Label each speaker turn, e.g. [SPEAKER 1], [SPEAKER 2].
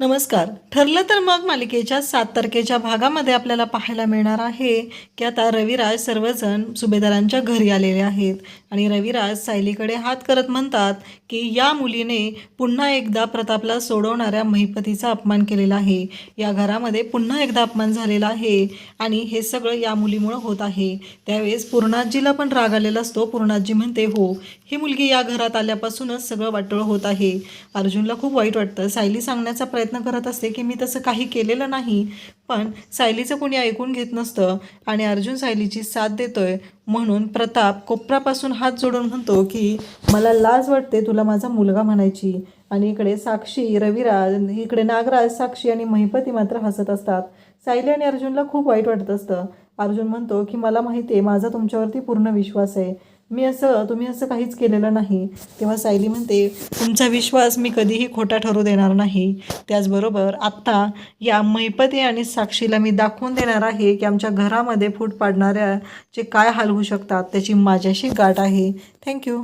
[SPEAKER 1] नमस्कार. ठरलं तर मग मालिकेच्या सात तारखेच्या भागामध्ये आपल्याला पाहायला मिळणार आहे की आता रविराज सर्वजण सुभेदारांच्या घरी आलेले आहेत आणि रविराज सायलीकडे हात करत म्हणतात की या मुलीने पुन्हा एकदा प्रतापला सोडवणाऱ्या महिपतीचा अपमान केलेला आहे. या घरामध्ये पुन्हा एकदा अपमान झालेला आहे आणि हे सगळं या मुलीमुळं होत आहे. त्यावेळेस पूर्णाजीला पण राग आलेला असतो. पूर्णाजी म्हणते हो ही मुलगी या घरात आल्यापासूनच सगळं वाटोळ होत आहे. अर्जुनला खूप वाईट वाटतं. सायली सांगण्याचा प्रयत्न प्रयत्न करत असते की मी तसं काही केलेलं नाही पण सायलीचं कोणी ऐकून घेत नसतं आणि अर्जुन सायलीची साथ देतोय म्हणून प्रताप कोपरापासून हात जोडून म्हणतो की मला लाज वाटते तुला माझा मुलगा म्हणायची. आणि इकडे साक्षी रविराज इकडे नागराज साक्षी आणि महिपती मात्र हसत असतात. सायली आणि अर्जुनला खूप वाईट वाटत असतं. अर्जुन म्हणतो की मला माहिती आहे माझा तुमच्यावरती पूर्ण विश्वास आहे. मी असं तुम्ही असं काहीच केलेलं नाही. तेव्हा सायली म्हणते तुमचा विश्वास मी कधीही खोटा ठरू देणार नाही. त्याचबरोबर आत्ता या मैपती आणि साक्षीला मी दाखवून देणार आहे की आमच्या घरामध्ये फूट पाडणाऱ्या जे काय हाल होऊ शकतात त्याची माझ्याशी गाठ आहे. थँक्यू